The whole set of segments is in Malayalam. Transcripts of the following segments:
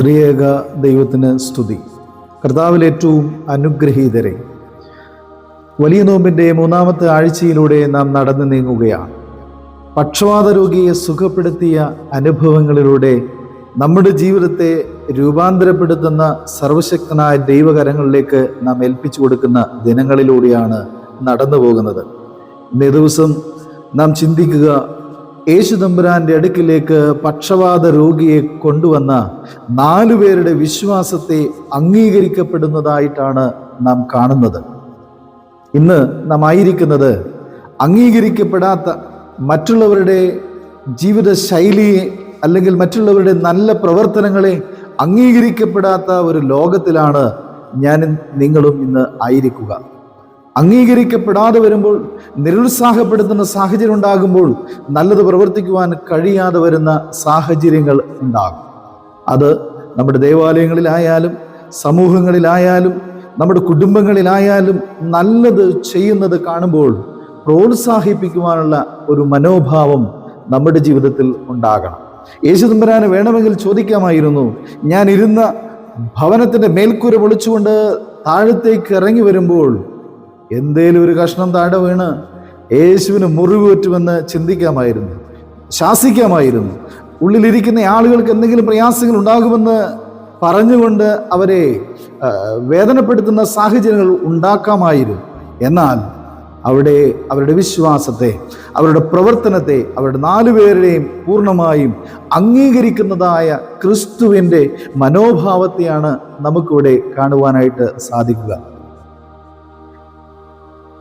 ത്രിയേക ദൈവത്തിന് സ്തുതി. കർത്താവിൽ ഏറ്റവും അനുഗ്രഹീതരെ വലിയ നോമ്പിന്റെ മൂന്നാമത്തെ ആഴ്ചയിലൂടെ നാം നടന്നു നീങ്ങുകയാണ്. പക്ഷവാത രോഗിയെ സുഖപ്പെടുത്തിയ അനുഭവങ്ങളിലൂടെ നമ്മുടെ ജീവിതത്തെ രൂപാന്തരപ്പെടുത്തുന്ന സർവശക്തനായ ദൈവകരങ്ങളിലേക്ക് നാം ഏൽപ്പിച്ചു കൊടുക്കുന്ന ദിനങ്ങളിലൂടെയാണ് നടന്നു പോകുന്നത് ഇന്നേ ദിവസം നാം ചിന്തിക്കുക യേശു തമ്പുരാന്റെ അടുക്കിലേക്ക് പക്ഷവാത രോഗിയെ കൊണ്ടുവന്ന നാലു പേരുടെ വിശ്വാസത്തെ അംഗീകരിക്കപ്പെടുന്നതായിട്ടാണ് നാം കാണുന്നത്. ഇന്ന് നാം ആയിരിക്കുന്നത് അംഗീകരിക്കപ്പെടാത്ത മറ്റുള്ളവരുടെ ജീവിത ശൈലിയെ അല്ലെങ്കിൽ മറ്റുള്ളവരുടെ നല്ല പ്രവർത്തനങ്ങളെ അംഗീകരിക്കപ്പെടാത്ത ഒരു ലോകത്തിലാണ് ഞാൻ നിങ്ങളും ഇന്ന് ആയിരിക്കുക. അംഗീകരിക്കപ്പെടാതെ വരുമ്പോൾ നിരുത്സാഹപ്പെടുത്തുന്ന സാഹചര്യം ഉണ്ടാകുമ്പോൾ നല്ലത് പ്രവർത്തിക്കുവാൻ കഴിയാതെ വരുന്ന സാഹചര്യങ്ങൾ ഉണ്ടാകും. അത് നമ്മുടെ ദേവാലയങ്ങളിലായാലും സമൂഹങ്ങളിലായാലും നമ്മുടെ കുടുംബങ്ങളിലായാലും നല്ലത് ചെയ്യുന്നത് കാണുമ്പോൾ പ്രോത്സാഹിപ്പിക്കുവാനുള്ള ഒരു മനോഭാവം നമ്മുടെ ജീവിതത്തിൽ ഉണ്ടാകണം. യേശുദമ്പരാന് വേണമെങ്കിൽ ചോദിക്കാമായിരുന്നു. ഞാൻ ഇരുന്ന ഭവനത്തിന്റെ മേൽക്കൂര പൊളിച്ചുകൊണ്ട് താഴത്തേക്ക് ഇറങ്ങി വരുമ്പോൾ എന്തേലും ഒരു കഷ്ണം താഴെ വീണ് യേശുവിന് മുറിവ് പറ്റുമെന്ന് ചിന്തിക്കാമായിരുന്നു ശാസിക്കാമായിരുന്നു. ഉള്ളിലിരിക്കുന്ന ആളുകൾക്ക് എന്തെങ്കിലും പ്രയാസങ്ങൾ ഉണ്ടാകുമെന്ന് പറഞ്ഞുകൊണ്ട് അവരെ വേദനപ്പെടുത്തുന്ന സാഹചര്യങ്ങൾ ഉണ്ടാക്കാമായിരുന്നു. എന്നാൽ അവിടെ അവരുടെ വിശ്വാസത്തെ അവരുടെ പ്രവർത്തനത്തെ അവരുടെ നാലുപേരുടെയും പൂർണമായും അംഗീകരിക്കുന്നതായ ക്രിസ്തുവിന്റെ മനോഭാവത്തെയാണ് നമുക്കിവിടെ കാണുവാനായിട്ട് സാധിക്കുക.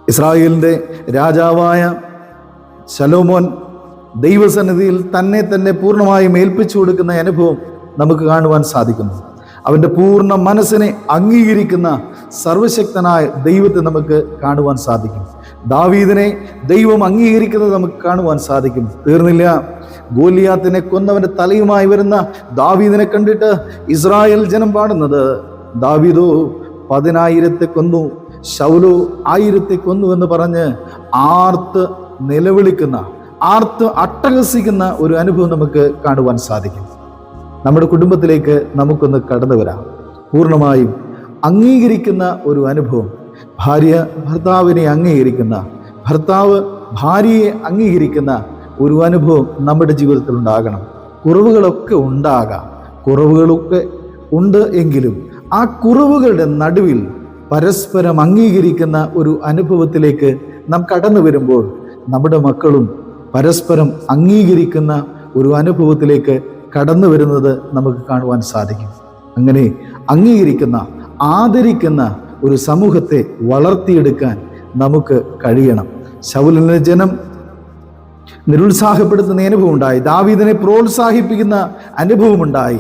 ഇസ്രായേലിന്റെ രാജാവായ ശലോമോൻ ദൈവസന്നിധിയിൽ തന്നെ തന്നെ പൂർണമായും ഏൽപ്പിച്ചു കൊടുക്കുന്ന അനുഭവം നമുക്ക് കാണുവാൻ സാധിക്കുന്നു. അവന്റെ പൂർണ മനസ്സിനെ അംഗീകരിക്കുന്ന സർവശക്തനായ ദൈവത്തെ നമുക്ക് കാണുവാൻ സാധിക്കും. ദാവീദിനെ ദൈവം അംഗീകരിക്കുന്നത് നമുക്ക് കാണുവാൻ സാധിക്കും. തീർന്നില്ല. ഗോലിയാത്തിനെ കൊന്നവന്റെ തലയുമായി വരുന്ന ദാവീദിനെ കണ്ടിട്ട് ഇസ്രായേൽ ജനം പാടുന്നത് ദാവീദോ പതിനായിരത്തെ കൊന്നു ശൗലു ആയിരത്തെ കൊന്നു എന്ന് പറഞ്ഞ് ആർത്ത് നിലവിളിക്കുന്ന ആർത്ത് അട്ടഹസിക്കുന്ന ഒരു അനുഭവം നമുക്ക് കാണുവാൻ സാധിക്കും. നമ്മുടെ കുടുംബത്തിലേക്ക് നമുക്കൊന്ന് കടന്നു വരാം. പൂർണമായും അംഗീകരിക്കുന്ന ഒരു അനുഭവം. ഭാര്യ ഭർത്താവിനെ അംഗീകരിക്കുന്ന ഭർത്താവ് ഭാര്യയെ അംഗീകരിക്കുന്ന ഒരു അനുഭവം നമ്മുടെ ജീവിതത്തിൽ ഉണ്ടാകണം. കുറവുകളൊക്കെ ഉണ്ടാകാം. കുറവുകളൊക്കെ ഉണ്ട് എങ്കിലും ആ കുറവുകളുടെ നടുവിൽ പരസ്പരം അംഗീകരിക്കുന്ന ഒരു അനുഭവത്തിലേക്ക് നാം കടന്നു വരുമ്പോൾ നമ്മുടെ മക്കളും പരസ്പരം അംഗീകരിക്കുന്ന ഒരു അനുഭവത്തിലേക്ക് കടന്നു വരുന്നത് നമുക്ക് കാണുവാൻ സാധിക്കും. അങ്ങനെ അംഗീകരിക്കുന്ന ആദരിക്കുന്ന ഒരു സമൂഹത്തെ വളർത്തിയെടുക്കാൻ നമുക്ക് കഴിയണം. ശൗലിന് ജനം നിരുത്സാഹപ്പെടുത്തുന്ന അനുഭവം ഉണ്ടായി. ദാവീദിനെ പ്രോത്സാഹിപ്പിക്കുന്ന അനുഭവമുണ്ടായി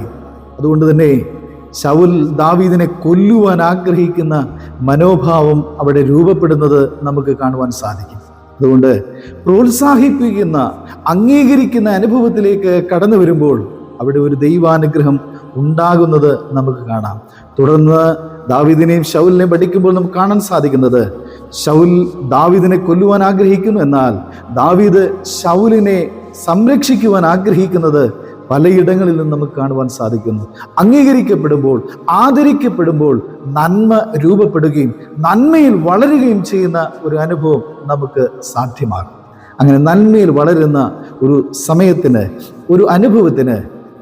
അതുകൊണ്ട് തന്നെ ശൗൽ ദാവീദിനെ കൊല്ലുവാൻ ആഗ്രഹിക്കുന്ന മനോഭാവം അവിടെ രൂപപ്പെടുന്നത് നമുക്ക് കാണുവാൻ സാധിക്കും. അതുകൊണ്ട് പ്രോത്സാഹിപ്പിക്കുന്ന അംഗീകരിക്കുന്ന അനുഭവത്തിലേക്ക് കടന്നു വരുമ്പോൾ അവിടെ ഒരു ദൈവാനുഗ്രഹം ഉണ്ടാകുന്നത് നമുക്ക് കാണാം. തുടർന്ന് ദാവിദിനെയും ശൗലിനെയും പഠിക്കുമ്പോൾ നമുക്ക് കാണാൻ സാധിക്കുന്നത് ശൗൽ ദാവിദിനെ കൊല്ലുവാൻ ആഗ്രഹിക്കുന്നു എന്നാൽ ദാവിദ് ശൗലിനെ സംരക്ഷിക്കുവാൻ ആഗ്രഹിക്കുന്നത് പലയിടങ്ങളിൽ നിന്ന് നമുക്ക് കാണുവാൻ സാധിക്കുന്നു. അംഗീകരിക്കപ്പെടുമ്പോൾ ആദരിക്കപ്പെടുമ്പോൾ നന്മ രൂപപ്പെടുകയും നന്മയിൽ വളരുകയും ചെയ്യുന്ന ഒരു അനുഭവം നമുക്ക് സാധ്യമാകും. അങ്ങനെ നന്മയിൽ വളരുന്ന ഒരു സമയത്തിന് ഒരു അനുഭവത്തിന്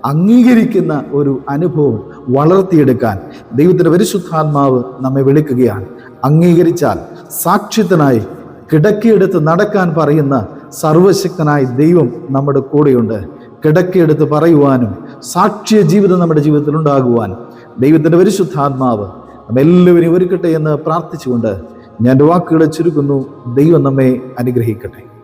അംഗീകരിക്കുന്ന ഒരു അനുഭവം വളർത്തിയെടുക്കാൻ ദൈവത്തിന്റെ പരിശുദ്ധാത്മാവ് നമ്മെ വിളിക്കുകയാണ്. അംഗീകരിച്ചാൽ സാക്ഷ്യത്തിനായി കിടക്കിയെടുത്ത് നടക്കാൻ പറയുന്ന സർവശക്തനായ ദൈവം നമ്മുടെ കൂടെയുണ്ട്. കിടക്കിയെടുത്ത് പറയുവാനും സാക്ഷ്യ ജീവിതം നമ്മുടെ ജീവിതത്തിൽ ഉണ്ടാകുവാൻ ദൈവത്തിന്റെ പരിശുദ്ധാത്മാവ് നമ്മെല്ലാവരെയും ഒരുക്കട്ടെ എന്ന് പ്രാർത്ഥിച്ചുകൊണ്ട് ഞാൻ വാക്കുകളെ ചുരുക്കുന്നു. ദൈവം നമ്മെ അനുഗ്രഹിക്കട്ടെ.